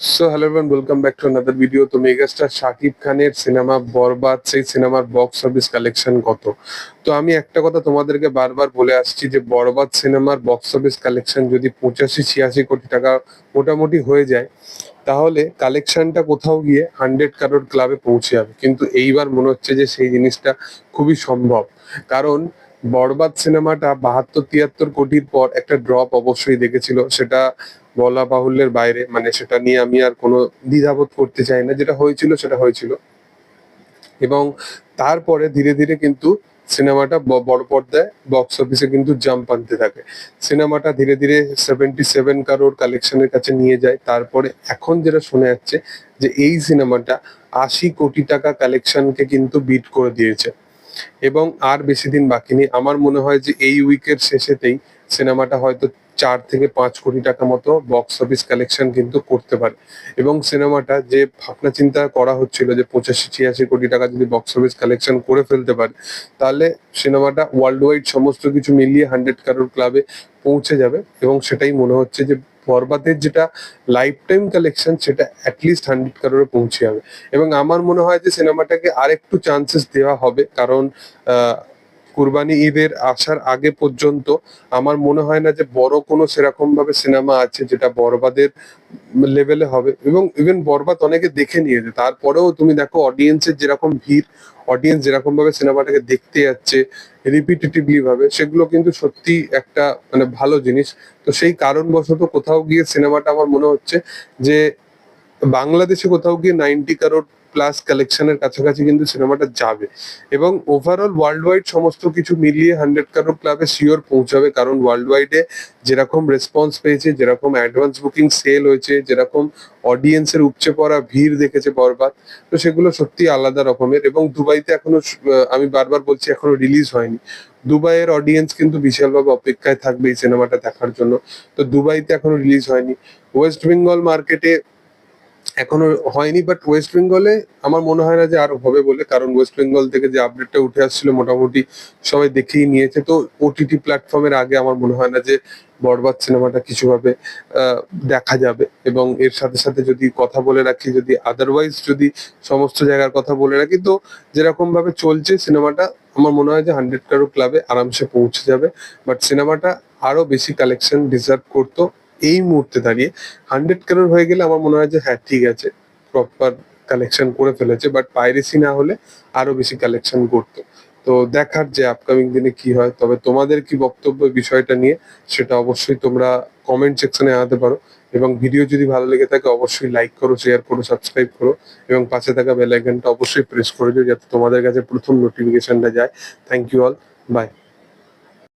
So hello everyone welcome back to another video তো megastar Shakib খানের cinema বরবাদ, সেই সিনেমার বক্স অফিস কালেকশন কত? তো আমি একটা কথা তোমাদেরকে বারবার বলে আসছি যে বরবাদ সিনেমার বক্স অফিস কালেকশন যদি পঁচাশি, ছিয়াশি কোটি টাকা মোটামুটি হয়ে যায়, তাহলে কালেকশনটা কোথাও গিয়ে হান্ড্রেড কারোর ক্লাবে পৌঁছে যাবে। কিন্তু এইবার মনে হচ্ছে যে সেই জিনিসটা খুবই সম্ভব। কারণ বরবাদ সিনেমাটা বাহাত্তর তিয়াত্তর কোটির পর একটা ড্রপ অবশ্যই দেখেছিল। সেটা বলা বাহুল্যের বাইরে মানে সেটা নিয়ে আমি আর কোনো দ্বিধাবোধ করতে চাই না। যেটা হয়েছিল, সেটা হয়েছিল। এবং তারপরে ধীরে ধীরে কিন্তু সিনেমাটা বড় পর্দায় বক্স অফিসে কিন্তু জাম্প আনতে থাকে। সিনেমাটা ধীরে ধীরে সেভেন্টি সেভেন কারোর কালেকশনের কাছে নিয়ে যায়। তারপরে এখন যেটা শোনা যাচ্ছে যে, এই সিনেমাটা আশি কোটি টাকা কালেকশনকে কিন্তু বিট করে দিয়েছে। এবং আর বেশি দিন বাকি নেই। আমার মনে হয় যে এই উইকের শেষেতেই সিনেমাটা হয়তো চার থেকে পাঁচ কোটি টাকা মতো বক্স অফিস কালেকশন কিন্তু করতে পারে। এবং সিনেমাটা যে ভাবনা চিন্তা করা হচ্ছিল যে পঁচাশি, ছিয়াশি কোটি টাকা যদি বক্স অফিস কালেকশন করে ফেলতে পারে, তাহলে সিনেমাটা ওয়ার্ল্ড ওয়াইড সমস্ত কিছু মিলিয়ে হান্ড্রেড কারোর ক্লাবে পৌঁছে যাবে। এবং সেটাই মনে হচ্ছে যে বরবাদের যেটা লাইফ টাইম কালেকশন সেটা অ্যাটলিস্ট হান্ড্রেড কারোরে পৌঁছে যাবে। এবং আমার মনে হয় যে সিনেমাটাকে আরেকটু চান্সেস দেওয়া হবে। কারণ কুরবানি ঈদের আসার আগে পর্যন্ত আমার মনে হয় না যে বড় কোনো সেরকম ভাবে সিনেমা আছে যেটা বরবাদের লেভেলে হবে। এবং ইভেন বরবাদ অনেকে দেখে নিয়েছে। তারপরেও তুমি দেখো অডিয়েন্সের যেরকম ভিড় অডিয়েন্স যেরকম ভাবে সিনেমাটাকে দেখতে যাচ্ছে রিপিটেটিভলি ভাবে, সেগুলো কিন্তু সত্যি একটা মানে ভালো জিনিস। তো সেই কারণবশত কোথাও গিয়ে সিনেমাটা আমার মনে হচ্ছে যে বাংলাদেশে কোথাও গিয়ে নাইনটি কারোর প্লাস কালেকশনের কাছাকাছি কিন্তু সিনেমাটা যাবে। এবং ওভারঅল ওয়ার্ল্ড ওয়াইড সমস্ত কিছু মিলিয়ে হান্ড্রেড কারোর ক্লাবে শিওর পৌঁছাবে, কারণ ওয়ার্ল্ড ওয়াইডে যেরকম রেসপন্স পেয়েছে, যেরকম অ্যাডভান্স বুকিং সেল হয়েছে, যেরকম অডিয়েন্সের উপচে পড়া ভিড় দেখেছে বরবাদ, তো সেগুলো সত্যি আলাদা রকমের। এবং দুবাইতে এখনও আমি বারবার বলছি, এখনও রিলিজ হয়নি। দুবাইয়ের অডিয়েন্স কিন্তু বিশালভাবে অপেক্ষায় থাকবে এই সিনেমাটা দেখার জন্য। তো দুবাইতে এখনও রিলিজ হয়নি। ওয়েস্ট বেঙ্গল মার্কেটে এখনও হয়নি বাট ওয়েস্ট বেঙ্গলে আমার মনে হয় না যে আরও হবে বলে, কারণ ওয়েস্ট বেঙ্গল থেকে যে আপডেটটা উঠে আসছিল মোটামুটি সবাই দেখেই নিয়েছে। তো ওটিটি প্ল্যাটফর্মের আগে আমার মনে হয় না যে বরবাদ সিনেমাটা কিছুভাবে দেখা যাবে। এবং এর সাথে সাথে যদি কথা বলে রাখি, যদি আদারওয়াইজ যদি সমস্ত জায়গার কথা বলে রাখি, তো যেরকম ভাবে চলছে সিনেমাটা, আমার মনে হয় যে হান্ড্রেড কারও ক্লাবে আরামসে পৌঁছে যাবে। বাট সিনেমাটা আরও বেশি কালেকশন ডিজার্ভ করতো। এই মুহূর্তে দাঁড়িয়ে হান্ড্রেড কারোর হয়ে গেলে আমার মনে হয় যে হ্যাঁ ঠিক আছে প্রপার কালেকশন করে ফেলেছে বাট পাইরেসি না হলে আরও বেশি কালেকশন করতো। তো দেখার যে আপকামিং দিনে কি হয়, তবে তোমাদের কি বক্তব্য বিষয়টা নিয়ে সেটা অবশ্যই তোমরা কমেন্ট সেকশনে আনাতে পারো। এবং ভিডিও যদি ভালো লেগে থাকে, অবশ্যই লাইক করো শেয়ার করো সাবস্ক্রাইব করো, এবং পাশে থাকা বেল আইকনটা অবশ্যই প্রেস করে দিও, যাতে তোমাদের কাছে প্রথম নোটিফিকেশনটা যায়। Thank you all by